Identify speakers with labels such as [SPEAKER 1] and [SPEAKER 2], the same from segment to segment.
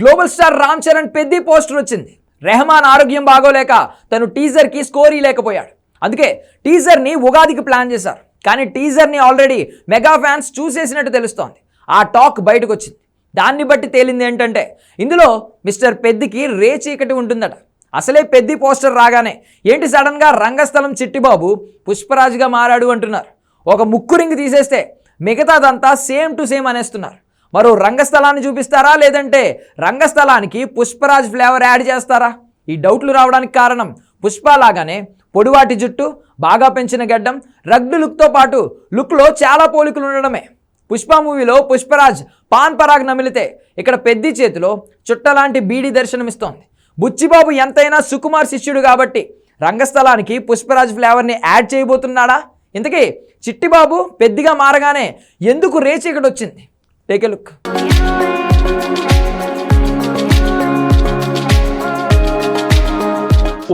[SPEAKER 1] Global star Ram Charan పెద్ద poster వచ్చింది. రెహమాన్ ఆరోగ్యం బాగోలేక తను టీజర్కి స్కోర్ ఇవ్వలేకపోయాడు అందుకే టీజర్ని ఉగాదికి ప్లాన్ చేశారు. కానీ టీజర్ని ఆల్రెడీ మెగా ఫ్యాన్స్ చూసేసినట్టు తెలుస్తోంది. ఆ టాక్ బయటకు వచ్చింది దాన్ని బట్టి తేలింది ఏంటంటే ఇందులో మిస్టర్ పెద్దికి రే చీకటి ఉంటుందట. అసలే పెద్ది పోస్టర్ రాగానే ఏంటి సడన్గా రంగస్థలం చిట్టిబాబు పుష్పరాజుగా మారాడు అంటున్నారు. ఒక ముక్కు రింగ్ తీసేస్తే మిగతాదంతా సేమ్ టు సేమ్ అనేస్తున్నారు. మరో రంగస్థలాన్ని చూపిస్తారా? లేదంటే రంగస్థలానికి పుష్పరాజ్ ఫ్లేవర్ యాడ్ చేస్తారా? ఈ డౌట్లు రావడానికి కారణం పుష్ప లాగానే పొడివాటి జుట్టు బాగా పెంచిన గడ్డం రగ్డు లుక్తో పాటు లుక్లో చాలా పోలికలు ఉండడమే. పుష్ప మూవీలో పుష్పరాజ్ పాన్ పరాగ్ నమిలితే ఇక్కడ పెద్ది చేతిలో చుట్టలాంటి బీడి దర్శనమిస్తోంది. బుచ్చిబాబు ఎంతైనా సుకుమార్ శిష్యుడు కాబట్టి రంగస్థలానికి పుష్పరాజ్ ఫ్లేవర్ని యాడ్ చేయబోతున్నాడా? ఇంతకీ చిట్టిబాబు పెద్దిగా మారగానే ఎందుకు రేచీకటి వచ్చింది టేక్ ఎ లుక్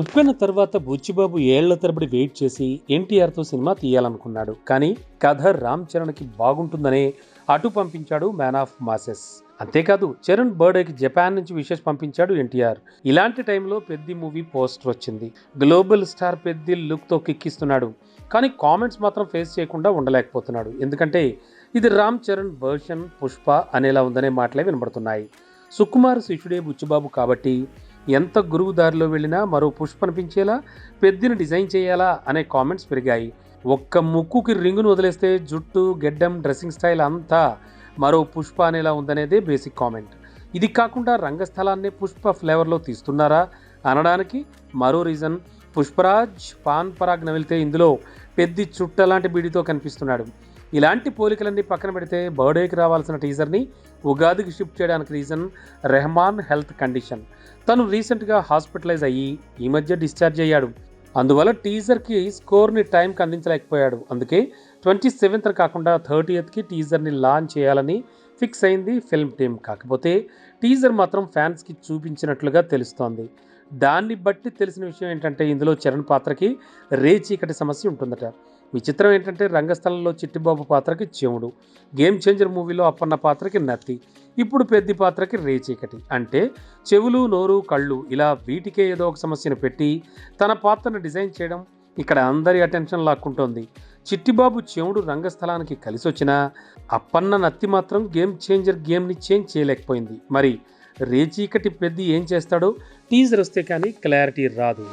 [SPEAKER 2] ఉప్పెన తర్వాత బుచ్చిబాబు ఏళ్ళ తరబడి వెయిట్ చేసి ఎన్టీఆర్తో సినిమా తీయాలనుకున్నాడు. కానీ కథ రామ్ చరణ్కి బాగుంటుందనే అటు పంపించాడు మ్యాన్ ఆఫ్ మాసెస్. అంతేకాదు చరణ్ బర్త్డేకి జపాన్ నుంచి విషెస్ పంపించాడు ఎన్టీఆర్. ఇలాంటి టైంలో పెద్ది మూవీ పోస్టర్ వచ్చింది. గ్లోబల్ స్టార్ పెద్ది లుక్తో కిక్కిస్తున్నాడు. కానీ కామెంట్స్ మాత్రం ఫేస్ చేయకుండా ఉండలేకపోతున్నాడు. ఎందుకంటే ఇది రామ్ చరణ్ వర్షన్ పుష్ప అనేలా ఉందనే మాటలే వినబడుతున్నాయి. సుకుమార్ శిష్యుడే బుచ్చిబాబు కాబట్టి ఎంత గురువు దారిలో వెళ్ళినా మరో పుష్ప అనిపించేలా పెద్దిని డిజైన్ చేయాలా అనే కామెంట్స్ పెరిగాయి. ఒక్క ముక్కుకి రింగును వదిలేస్తే జుట్టు గెడ్డం డ్రెస్సింగ్ స్టైల్ అంతా మరో పుష్ప అనేలా ఉందనేదే బేసిక్ కామెంట్. ఇది కాకుండా రంగస్థలాన్ని పుష్ప ఫ్లేవర్లో తీస్తున్నారా అనడానికి మరో రీజన్ పుష్పరాజ్ పాన్ పరాగ్ నవిలితే ఇందులో పెద్ది చుట్టలాంటి బీడితో కనిపిస్తున్నాడు. ఇలాంటి పోలికలన్నీ పక్కన పెడితే బర్త్డేకి రావాల్సిన టీజర్ని ఉగాదికి షిఫ్ట్ చేయడానికి రీజన్ రెహమాన్ హెల్త్ కండిషన్. తను రీసెంట్గా హాస్పిటలైజ్ అయ్యి ఈ మధ్య డిశ్చార్జ్ అయ్యాడు. అందువల్ల టీజర్కి స్కోర్ని టైంకి అందించలేకపోయాడు. అందుకే ట్వంటీ సెవెంత్ కాకుండా థర్టీయత్కి టీజర్ని లాంచ్ చేయాలని ఫిక్స్ అయింది ఫిల్మ్ టీమ్. కాకపోతే టీజర్ మాత్రం ఫ్యాన్స్కి చూపించినట్లుగా తెలుస్తోంది. దాన్ని బట్టి తెలిసిన విషయం ఏంటంటే ఇందులో చరణ్ పాత్రకి రే చీకటి సమస్య ఉంటుందట. విచిత్రం ఏంటంటే రంగస్థలంలో చిట్టిబాబు పాత్రకి చెవుడు గేమ్ చేంజర్ మూవీలో అప్పన్న పాత్రకి నత్తి ఇప్పుడు పెద్ది పాత్రకి రే చీకటి. అంటే చెవులు నోరు కళ్ళు ఇలా వీటికే ఏదో ఒక సమస్యను పెట్టి తన పాత్రను డిజైన్ చేయడం ఇక్కడ అందరి అటెన్షన్ లాక్కుంటోంది. చిట్టిబాబు చెవుడు రంగస్థలానికి కలిసొచ్చినా అప్పన్న నత్తి మాత్రం గేమ్ చేంజర్ గేమ్ని చేంజ్ చేయలేకపోయింది. మరి రేచీకటి పెద్ది ఏం చేస్తాడో టీజర్ వస్తే కానీ క్లారిటీ రాదు.